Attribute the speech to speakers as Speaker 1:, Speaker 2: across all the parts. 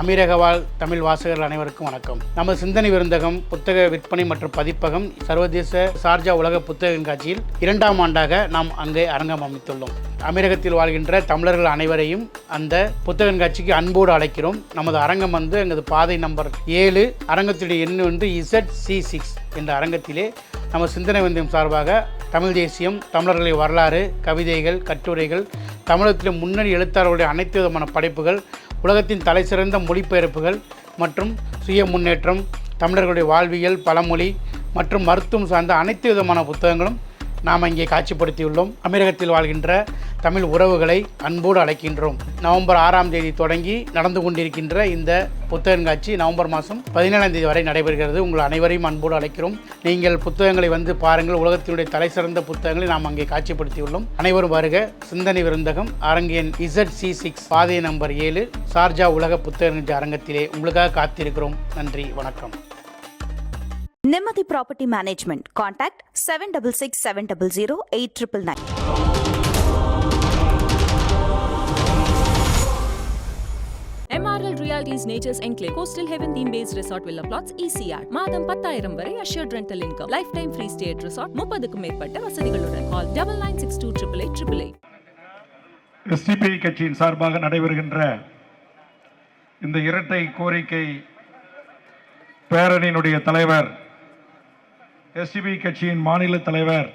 Speaker 1: அமீரக வாழ் தமிழ் வாசகர்கள் அனைவருக்கும் வணக்கம். நமது சிந்தனை விருந்தகம் புத்தக விற்பனை மற்றும் பதிப்பகம் சர்வதேச சார்ஜா உலக புத்தக கண்காட்சியில் இரண்டாம் ஆண்டாக நாம் அங்கே அரங்கம் அமைத்துள்ளோம். அமீரகத்தில் வாழ்கின்ற தமிழர்கள் அனைவரையும் அந்த புத்தக கண்காட்சிக்கு அன்போடு அழைக்கிறோம். நமது அரங்கம் வந்து எங்களது பாதை நம்பர் ஏழு அரங்கத்துடைய எண் வந்து இசட் சி சிக்ஸ் என்ற அரங்கத்திலே நம்ம சிந்தனை விருந்தம் சார்பாக தமிழ் தேசியம் தமிழர்களின் வரலாறு கவிதைகள் கட்டுரைகள் தமிழகத்தில் முன்னணி எழுத்தாளர்களுடைய அனைத்து விதமான படைப்புகள் உலகத்தின் தலைசிறந்த மொழிபெயர்ப்புகள் மற்றும் சுய முன்னேற்றம் தமிழர்களுடைய வாழ்வியல் பழமொழி மற்றும் மருத்துவம் சார்ந்த அனைத்து விதமான புத்தகங்களும் நாம் இங்கே காட்சிப்படுத்தியுள்ளோம். அமீரகத்தில் வாழ்கின்ற தமிழ் உறவுகளை அன்போடு அழைக்கின்றோம். நவம்பர் ஆறாம் தேதி தொடங்கி நடந்து கொண்டிருக்கின்ற இந்த புத்தகங்காட்சி நவம்பர் மாதம் பதினேழாம் தேதி வரை நடைபெறுகிறது. உங்கள் அனைவரையும் அன்போடு அழைக்கிறோம். நீங்கள் புத்தகங்களை வந்து பாருங்கள். உலகத்தினுடைய தலைசிறந்த புத்தகங்களை நாம் அங்கே காட்சிப்படுத்தியுள்ளோம். அனைவரும் வருக. சிந்தனை விருந்தகம் அரங்கியன் இசட் சி சிக்ஸ் பாதை நம்பர் ஏழு சார்ஜா உலக புத்தக அரங்கத்திலே உங்களுக்காக காத்திருக்கிறோம். நன்றி. வணக்கம்.
Speaker 2: Nimmathi property management contact seven double six seven double zero eight triple nine
Speaker 3: MRL nature's Nature's coastal heaven theme base resort villa plots ECR மாதம் பத்தாயிரம் வரை assured rental income lifetime free at resort முப்பதுக்கும் மேற்பட்ட வசதிகளுடன் call double nine six two triple eight triple eight
Speaker 4: SDPI கட்சியின் சார்பாக நடைபெறுகின்ற இந்த இரட்டை கோரிக்கை பேரணியினுடைய தலைவர் எஸ்டிபி கட்சியின் மாநில தலைவர்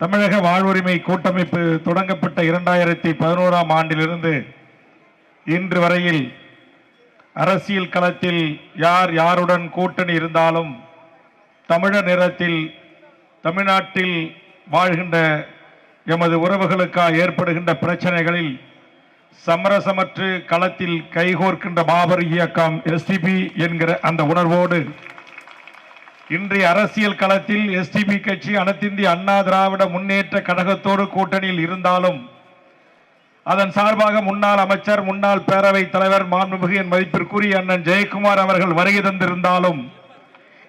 Speaker 4: தமிழக வாழ்வுரிமை கூட்டமைப்பு தொடங்கப்பட்ட இரண்டாயிரத்தி பதினோராம் ஆண்டிலிருந்து இன்று வரையில் அரசியல் களத்தில் யார் யாருடன் கூட்டணி இருந்தாலும் தமிழர் நிறத்தில் தமிழ்நாட்டில் வாழ்கின்ற எமது உறவுகளுக்காக ஏற்படுகின்ற பிரச்சனைகளில் சமரசமற்று களத்தில் கைகோர்க்கின்ற மாபெரும் இயக்கம் எஸ்டிபி என்கிற அந்த உணர்வோடு இன்றைய அரசியல் களத்தில் எஸ்டிபி கட்சி அனைத்திந்திய அண்ணா திராவிட முன்னேற்ற கழகத்தோடு கூட்டணியில் இருந்தாலும் அதன் சார்பாக முன்னாள் அமைச்சர் முன்னாள் பேரவைத் தலைவர் மாண்புமிகு என் மதிப்பிற்குரிய அண்ணன் ஜெயக்குமார் அவர்கள் வருகை தந்திருந்தாலும்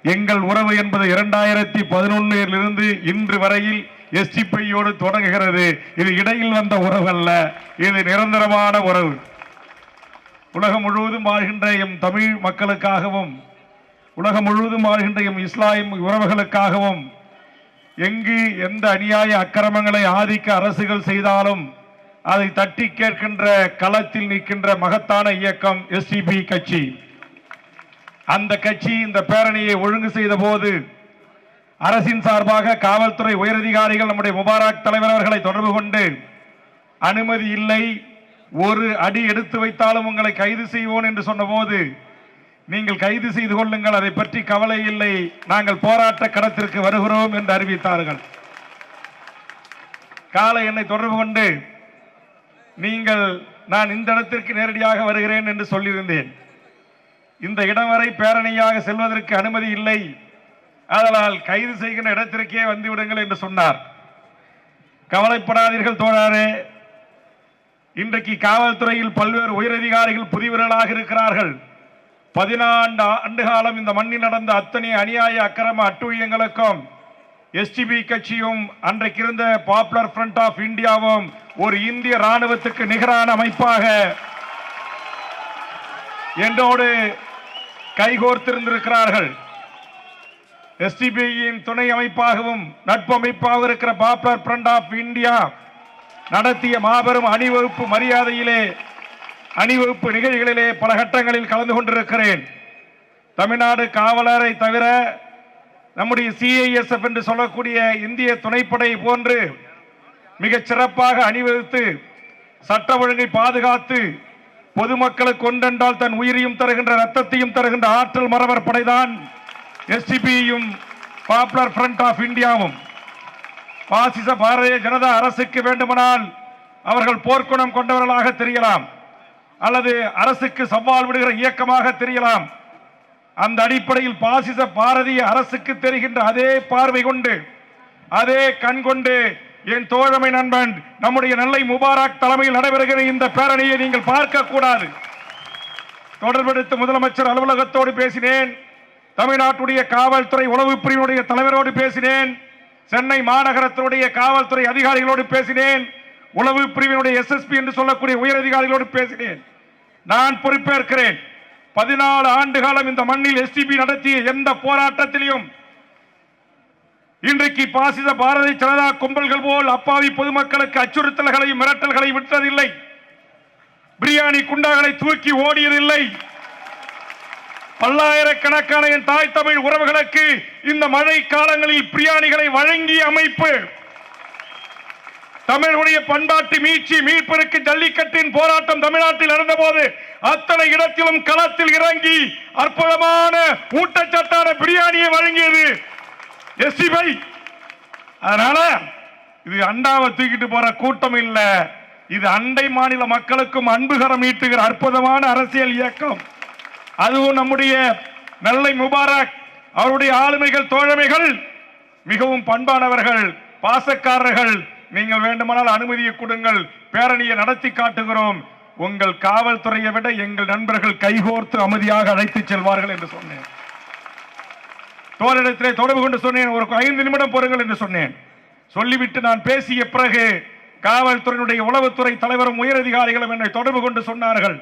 Speaker 4: எங்கள் உறவு என்பது இரண்டாயிரத்தி பதினொன்னிலிருந்து இன்று வரையில் எஸ்டிபியோடு தொடங்குகிறது. இது இடையில் வந்த உறவு அல்ல இது நிரந்தரமான உறவு. உலகம் முழுவதும் வாழ்கின்ற எம் தமிழ் மக்களுக்காகவும் உலகம் முழுவதும் வாழ்கின்ற எம் இஸ்லாமிய உறவுகளுக்காகவும் எங்கு எந்த அநியாய அக்கிரமங்களை ஆதிக்க அரசுகள் செய்தாலும் அதை தட்டி கேட்கின்ற களத்தில் நிற்கின்ற மகத்தான இயக்கம் எஸ்டிபி கட்சி. அந்த கட்சி இந்த பேரணியை ஒழுங்கு செய்த போது அரசின் சார்பாக காவல்துறை உயரதிகாரிகள் நம்முடைய முபாராக் தலைவர் அவர்களை தொடர்பு கொண்டு அனுமதி இல்லை ஒரு அடி எடுத்து வைத்தாலும் உங்களை கைது செய்வோம் என்று சொன்னபோது நீங்கள் கைது செய்து கொள்ளுங்கள் அதை பற்றி கவலை இல்லை நாங்கள் போராட்ட களத்திற்கு வருகிறோம் என்று அறிவித்தார்கள். காலை என்னை தொடர்பு கொண்டு நீங்கள் நான் இந்த இடத்திற்கு நேரடியாக வருகிறேன் என்று சொல்லியிருந்தேன். இந்த இடம் வரை பேரணியாக செல்வதற்கு அனுமதி இல்லை. அதனால் கைது செய்கின்ற இடத்திற்கே வந்துவிடுங்கள் என்று சொன்னார். கவலைப்படாதீர்கள் தோழாரே. இன்றைக்கு காவல்துறையில் பல்வேறு உயரதிகாரிகள் புதிவர்களாக இருக்கிறார்கள். பதினான்கு ஆண்டு காலம் இந்த மண்ணில் நடந்த அத்தனை அநியாய அக்கிரம அட்டுழியங்களுக்கும் எஸ்டிபி கட்சியும் அன்றைக்கு இருந்த பாப்புலர் ஃப்ரண்ட் ஆஃப் இந்தியாவும் ஒரு இந்திய ராணுவத்துக்கு நிகரான அமைப்பாக என்னோடு கைகோர்த்திருந்திருக்கிறார்கள். எஸ்டிபியின் துணை அமைப்பாகவும் நட்பு அமைப்பாக இருக்கிற பாப்புலர் ஃப்ரண்ட் ஆஃப் இந்தியா நடத்திய மாபெரும் அணிவகுப்பு மரியாதையிலே அணிவகுப்பு நிகழ்ச்சிகளிலே பல கட்டங்களில் கலந்து கொண்டிருக்கிறேன். தமிழ்நாடு காவலரை தவிர நம்முடைய சிஐஎஸ்எஃப் என்று சொல்லக்கூடிய இந்திய துணைப்படை போன்று மிகச் சிறப்பாக அணிவகுத்து சட்ட ஒழுங்கை பாதுகாத்து பொதுமக்களுக்கு கொண்டென்றால் தன் உயிரையும் தருகின்ற ரத்தத்தையும் தருகின்ற ஆற்றல் மறவர் படைதான் எஸ்டிபியும் பாப்புலர் ஃப்ரண்ட் ஆஃப் இந்தியாவும் பாசிச பாரதிய ஜனதா அரசுக்கு வேண்டுமானால் அவர்கள் போர்க்குணம் கொண்டவர்களாக தெரியலாம். அல்லது அரசுக்கு சவால் விடுகிற இயக்கமாக தெரியலாம். அந்த அடிப்படையில் பாசிச பாரதிய அரசுக்கு தெரிகின்ற அதே பார்வை கொண்டு அதே கண் கொண்டு என் தோழமை நண்பன் நம்முடைய நெல்லை முபாராக் தலைமையில் நடைபெறுகிற இந்த பேரணியை நீங்கள் பார்க்க கூடாது தொடர்பெடுத்து முதலமைச்சர் அலுவலகத்தோடு பேசினேன் தமிழ்நாட்டுடைய காவல்துறை உளவு பிரிவினுடைய தலைவரோடு பேசினேன் சென்னை மாநகரத்தினுடைய காவல்துறை அதிகாரிகளோடு பேசினேன் உளவு பிரிவினுடைய எஸ்எஸ்பி என்று சொல்லக்கூடிய உயர் அதிகாரிகளோடு பேசினேன். நான் பொறுப்பேற்கிறேன். பதினாலு ஆண்டு காலம் இந்த மண்ணில் எஸ்டிபி நடத்திய எந்த போராட்டத்திலையும் இன்றைக்கு பாசித பாரதிய ஜனதா கும்பல்கள் போல் அப்பாவி பொதுமக்களுக்கு அச்சுறுத்தல்களையும் மிரட்டல்களை விட்டதில்லை. பிரியாணி குண்டாகளை தூக்கி ஓடியதில்லை. பல்லாயிரக்கணக்கான என் தாய் தமிழ் உறவுகளுக்கு இந்த மழை காலங்களில் பிரியாணிகளை வழங்கிய அமைப்பு. தமிழுடைய பண்பாட்டு மீட்சி மீட்பிற்கு ஜல்லிக்கட்டின் போராட்டம் தமிழ்நாட்டில் நடந்தபோது அத்தனை இடத்திலும் களத்தில் இறங்கி அற்புதமான ஊட்டச்சத்தான பிரியாணியை வழங்கியது எஸ்டிபை அதனால இது அண்டாவை தூக்கிட்டு போற கூட்டம் இல்லை. இது அண்டை மாநில மக்களுக்கும் அன்புகரம் ஈட்டுகிற அற்புதமான அரசியல் இயக்கம். அதுவும் நம்முடைய நெல்லை முபாரக் அவருடைய ஆளுமைகள் தோழமைகள் மிகவும் பண்பானவர்கள் பாசக்காரர்கள். நீங்கள் வேண்டுமானால் அனுமதியை கொடுங்கள். பேரணியை நடத்தி காட்டுகிறோம். உங்கள் காவல்துறையை விட எங்கள் நண்பர்கள் கைகோர்த்து அமைதியாக அழைத்து செல்வார்கள் என்று சொன்னேன். தோழரிடத்திலே தொடர்பு கொண்டு சொன்னேன் ஒரு ஐந்து நிமிடம் பொறுங்கள் என்று சொன்னேன். சொல்லிவிட்டு நான் பேசிய பிறகு காவல்துறையினுடைய உளவுத்துறை தலைவரும் உயரதிகாரிகளும் என்னை தொடர்பு கொண்டு சொன்னார்கள்.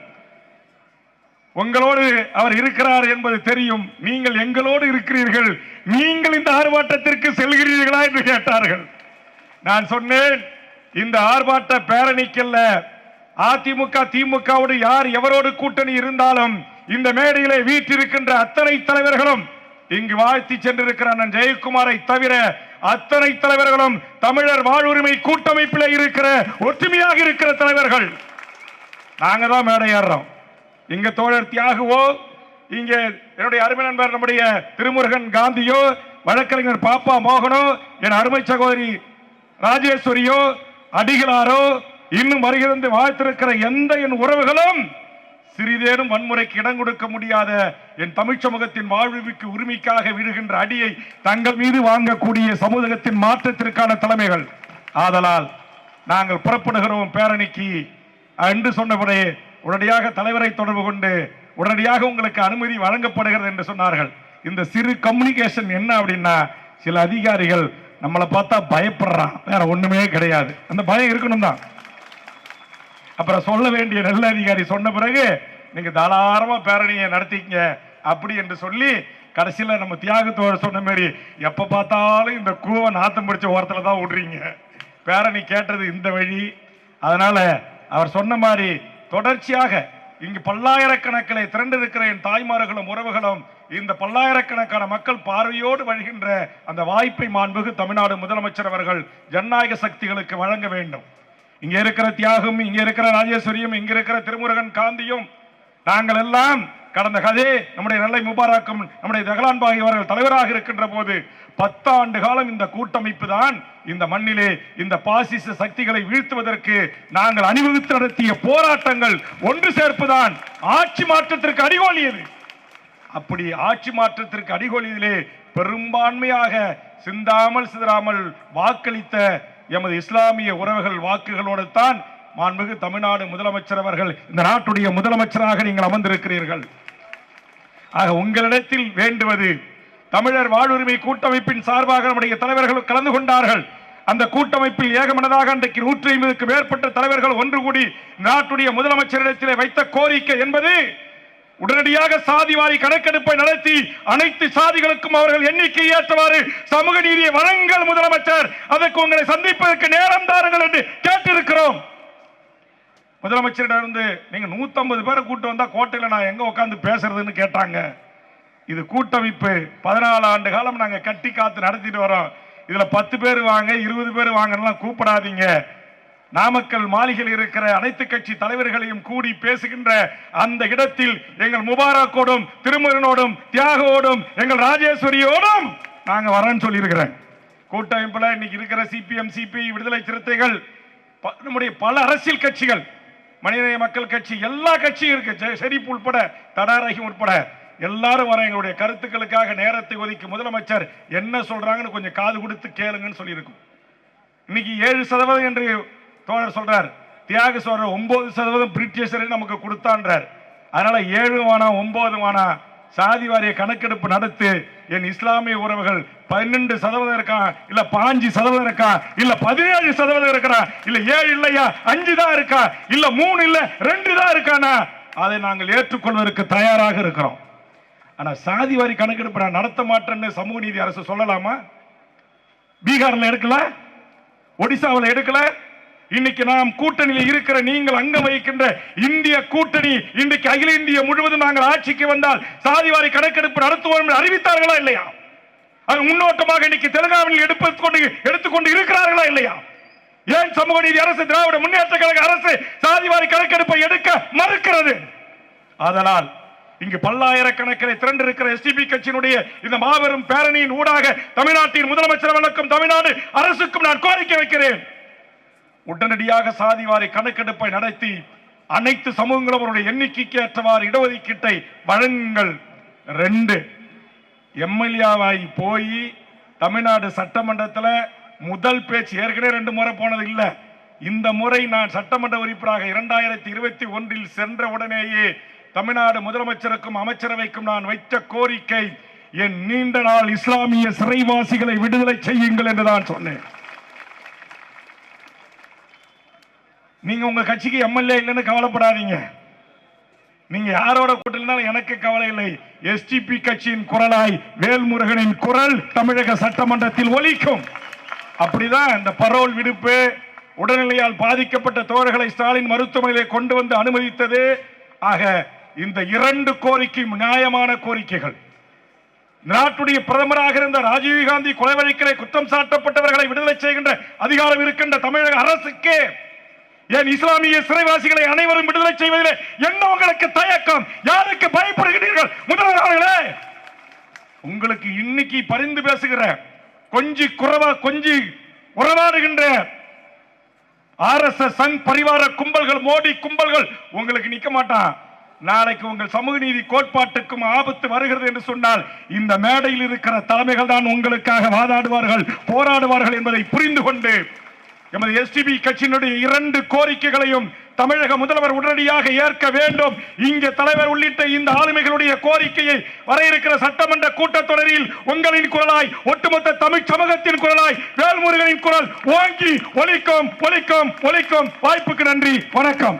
Speaker 4: உங்களோடு அவர் இருக்கிறார் என்பது தெரியும். நீங்கள் எங்களோடு இருக்கிறீர்கள். நீங்கள் இந்த ஆர்ப்பாட்டத்திற்கு செல்கிறீர்களா என்று கேட்டார்கள். நான் சொன்னேன் இந்த ஆர்ப்பாட்ட பேரணிக்கல்ல அதிமுக திமுகவோடு யார் எவரோடு கூட்டணி இருந்தாலும் இந்த மேடையிலே வீட்டிருக்கின்ற அத்தனை தலைவர்களும் இங்கு வாழ்த்தி சென்றிருக்கிற அண்ணன் ஜெயக்குமாரை தவிர அத்தனை தலைவர்களும் தமிழர் வாழ்வுரிமை கூட்டமைப்பில் இருக்கிற ஒற்றுமையாக இருக்கிற தலைவர்கள். நாங்க தான் மேடையாடுறோம் இங்க தோழர் தியாகுவோ இங்க என்னுடைய அருமை நண்பர் நம்முடைய திருமுருகன் காந்தியோ வழக்கறிஞர் பாப்பா மோகனோ என் அருமை சகோதரி ராஜேஸ்வரியோ அடிகளாரோ இன்னும் வருகிறது வாழ்த்திருக்கிற எந்த என் உறவுகளும் சிறிதேனும் வன்முறைக்கு இடம் கொடுக்க முடியாத என் தமிழ் சமூகத்தின் வாழ்வுக்கு உரிமைக்காக விழுகின்ற அடியை தங்கள் மீது வாங்கக்கூடிய சமூகத்தின் மாற்றத்திற்கான தலைமைகள். ஆதலால் நாங்கள் புறப்படுகிறோம் பேரணிக்கு. என்று சொன்னபடி உடனடியாக தலைவரை தொடர்பு கொண்டு உடனடியாக உங்களுக்கு அனுமதி வழங்கப்படுகிறது என்று சொன்னார்கள். இந்த சிறு கம்யூனிகேஷன் என்ன அப்படின்னா சில அதிகாரிகள் நம்மளை பார்த்தா பயப்படுறான். வேற ஒண்ணுமே கிடையாது. அந்த பயம் இருக்கணும் தான் அப்புறம் சொல்ல வேண்டிய நல்ல அதிகாரி சொன்ன பிறகு நீங்க தாராளமா பேரணியை நடத்திக்கங்க. அப்படி என்று சொல்லி கடைசியில் நம்ம தியாகத்தோட சொன்ன மாதிரி எப்ப பார்த்தாலும் இந்த கூவை நாத்தம் பிடிச்ச ஓரத்துல தான் விடுறீங்க பேரணி கேட்டது இந்த வழி. அதனால அவர் சொன்ன மாதிரி தொடர்ச்சியாக இங்கு பல்லாயிரக்கணக்கிலே திரண்டிருக்கிற என் தாய்மார்களும் உறவுகளும் இந்த பல்லாயிரக்கணக்கான மக்கள் பார்வையோடு வழிகின்ற அந்த வாய்ப்பை மாண்புகு தமிழ்நாடு முதலமைச்சர் அவர்கள் ஜனநாயக சக்திகளுக்கு வழங்க வேண்டும். இங்க இருக்கிற தியாகம் இங்க இருக்கிற ராஜேஸ்வரியும் இங்க இருக்கிற திருமுருகன் காந்தியும் நாங்கள் எல்லாம் கடந்த கதே நம்முடைய நெல்லை முபாராக்கும் நம்முடைய தகலான் பாகி அவர்கள் தலைவராக இருக்கின்ற போது பத்தாண்டு காலம் இந்த கூட்டமைப்பு தான் இந்த மண்ணிலே இந்த பாசிச சக்திகளை வீழ்த்துவதற்கு நாங்கள் அணிவகுத்து நடத்திய போராட்டங்கள் ஒன்று சேர்ப்புதான். ஆட்சி மாற்றத்திற்கு அடிகோலியது அப்படி ஆட்சி மாற்றத்திற்கு அடிகோலியதிலே பெரும்பான்மையாக சிந்தாமல் சிதறாமல் வாக்களித்த எமது இஸ்லாமிய உறவுகள் வாக்குகளோடு தான் மாண்புமிகு தமிழ்நாடு முதலமைச்சர் அவர்கள் இந்த நாட்டுடைய முதலமைச்சராக நீங்கள் அமர்ந்திருக்கிறீர்கள். ஆக உங்களிடத்தில் வேண்டுவது தமிழர் வாழ்வுரிமை கூட்டமைப்பின் சார்பாக நம்முடைய தலைவர்கள் கலந்து கொண்டார்கள். அந்த கூட்டமைப்பில் ஏகமனதாக அன்றைக்கு நூற்றி ஐம்பதுக்கு மேற்பட்ட தலைவர்கள் ஒன்று கூடி நாட்டுடைய முதலமைச்சரிடத்திலே வைத்த கோரிக்கை என்பது உடனடியாக சாதிவாரி கணக்கெடுப்பை நடத்தி அனைத்து சாதிகளுக்கும் அவர்கள் எண்ணிக்கை ஏற்றவாறு சமூக நீதியை வழங்கல் முதலமைச்சர் அதற்கு உங்களை சந்திப்பதற்கு நேரம் தாருங்கள் என்று கேட்டிருக்கிறோம். முதலமைச்சரிடம் இருந்து நீங்க 150 பேரை கூட்டு வந்தா கோட்டையில நான் எங்க உட்காந்து பேசுறதுன்னு கேட்டாங்க. இது கூட்டமைப்பு. பதினாலு ஆண்டு காலம் நாங்க கட்டி காத்து நடத்திட்டு வரோம். இதுல பத்து பேர் வாங்க இருபது பேர் வாங்கலாம் கூப்பிடாதீங்க. நாமக்கல் மாளிகையில் இருக்கிற அனைத்து கட்சி தலைவர்களையும் கூடி பேசுகின்ற அந்த இடத்தில் எங்கள் முபாரக்கோடும் திருமருனோடும் தியாகோடும் எங்கள் ராஜேஸ்வரியோடும் நாங்க வரேன்னு சொல்லியிருக்கிறேன். கூட்டமைப்பில் இன்னைக்கு இருக்கிற சிபிஎம் சிபிஐ விடுதலை சிறுத்தைகள் ப- நம்முடைய பல அரசியல் கட்சிகள் மனிதநேய மக்கள் கட்சி எல்லா கட்சியும் இருக்கு. செரிப்பு ஷெரீப் உட்பட தடாரகி உட்பட. எல்லாரும் வர எங்களுடைய கருத்துக்களுக்காக நேரத்தை ஒதுக்கி முதலமைச்சர் என்ன சொல்றாங்கன்னு கொஞ்சம் காது கொடுத்து கேளுங்கன்னு சொல்லியிருக்கும். இன்னைக்கு ஏழு சதவீதம் என்று தோழர் சொல்றார் தியாக சோழர் ஒன்பது சதவீதம் பிரிட்டிஷரே நமக்கு கொடுத்தான்றார். அதனால ஏழு வானா ஒன்பது வானா சாதி வாரிய கணக்கெடுப்பு நடத்து என் இஸ்லாமிய உறவுகள் பன்னெண்டு சதவீதம் இருக்கான் இல்ல பாஞ்சு சதவீதம் இருக்கான் இல்ல பதினேழு சதவீதம் இருக்கிறான் இல்ல ஏழு இல்லையா அஞ்சு தான் இருக்கா இல்ல மூணு இல்ல ரெண்டு தான் இருக்கானா? அதை நாங்கள் ஏற்றுக்கொள்வதற்கு தயாராக இருக்கிறோம். ஆனா சாதி வாரி கணக்கெடுப்பு நான் நடத்த மாட்டேன்னு சமூக நீதி அரசு சொல்லலாமா? பீகார்ல எடுக்கல ஒடிசாவில் எடுக்கல இன்னைக்கு நாம் கூட்டணியில் இருக்கிற நீங்கள் அங்கம் வகிக்கின்ற இந்திய கூட்டணி இன்றைக்கு அகில இந்திய முழுவதும் நாங்கள் ஆட்சிக்கு வந்தால் சாதிவாரி கணக்கெடுப்பு நடத்துவோம் அறிவித்தார்களா இல்லையா? அது முன்னோட்டமாக இன்னைக்கு தெலுங்கானாவில் எடுத்துக்கொண்டு எடுத்துக்கொண்டு இருக்கிறார்களா இல்லையா? ஏன் சமூக நீதி அரசு திராவிட முன்னேற்ற கழக அரசு சாதிவாரி கணக்கெடுப்பை எடுக்க மறுக்கிறது? அதனால் இங்கு பல்லாயிரக்கணக்கில் திரண்டிருக்கிற எஸ்டிபி கட்சியினுடைய இந்த மாபெரும் பேரணியின் ஊடாக தமிழ்நாட்டின் முதலமைச்சர் தமிழ்நாடு அரசுக்கும் நான் கோரிக்கை வைக்கிறேன். உடனடியாக சாதிவாரி கணக்கெடுப்பை நடத்தி அனைத்து சமூகங்களும் அவருடைய எண்ணிக்கைக்கு ஏற்றவாறு இடஒதுக்கீட்டை வழங்குங்கள். ரெண்டு எம்எல்ஏவாய் போய் தமிழ்நாடு சட்டமன்றத்தில் முதல் பேச்சு ஏற்கனவே ரெண்டு முறை போனது இல்லை. இந்த முறை நான் சட்டமன்ற உறுப்பினராக இரண்டாயிரத்தி இருபத்தி ஒன்றில் சென்ற உடனேயே தமிழ்நாடு முதலமைச்சருக்கும் அமைச்சரவைக்கும் நான் வைத்த கோரிக்கை என் நீண்ட நாள் இஸ்லாமிய சிறைவாசிகளை விடுதலை செய்யுங்கள் என்று தான் சொன்னேன். நீங்க உங்க கட்சிக்கு எம்எல்ஏ இல்லைன்னு கவலைப்படாதீங்க. நீங்க யாரோட கூட்டணினாலும் எனக்கு கவலை இல்லை. எஸ்டிபி கட்சியின் குரலாய் வேல்முருகனின் குரல் தமிழக சட்டமன்றத்தில் ஒலிக்கும். அப்படிதான் இந்த பரோல் விடுப்பு உடல்நிலையால் பாதிக்கப்பட்ட தோழர்களை ஸ்டாலின் மருத்துவமனையிலே கொண்டு வந்து அனுமதித்தது. ஆக இந்த இரண்டு கோரிக்கையும் நியாயமான கோரிக்கைகள். நாட்டுடைய பிரதமராக இருந்த ராஜீவ்காந்தி கொலை வழக்கிலே குற்றம் சாட்டப்பட்டவர்களை விடுதலை செய்கின்ற அதிகாரம் இருக்கின்ற தமிழக அரசுக்கே ஏன் இஸ்லாமிய சிறைவாசிகளை அனைவரும் விடுதலை செய்வதில் என்ன உங்களுக்கு தயக்கம்? யாருக்கு பயப்படுகிறீர்கள்? முதல்வர்களே உங்களுக்கு இன்னைக்கு பரிந்து பேசுகிற கொஞ்சி குறவா கொஞ்சி உறவாடுகின்ற R S S Sangh Parivar கும்பல்கள் Modi கும்பல்கள் உங்களுக்கு நிக்க மாட்டான் நாளைக்கு உங்கள் சமூக நீதி கோட்பாட்டுக்கும் ஆபத்து வருகிறது என்று சொன்னால் இந்த மேடையில் இருக்கிற தலைமைகள் தான் உங்களுக்காக வாதாடுவார்கள் போராடுவார்கள் என்பதை புரிந்து கொண்டு எமது எஸ்டிபி கட்சியினுடைய இரண்டு கோரிக்கைகளையும் தமிழக முதல்வர் உடனடியாக ஏற்க வேண்டும். இங்கே தலைவர் உள்ளிட்ட இந்த ஆளுமைகளுடைய கோரிக்கையை வர இருக்கிற சட்டமன்ற கூட்டத்தொடரில் உங்களின் குரலாய் ஒட்டுமொத்த தமிழ் சமூகத்தின் குரலாய் வேல்முருகனின் குரல் ஓங்கி ஒலிக்கும் ஒலிக்கும் ஒலிக்கும். வாய்ப்புக்கு நன்றி. வணக்கம்.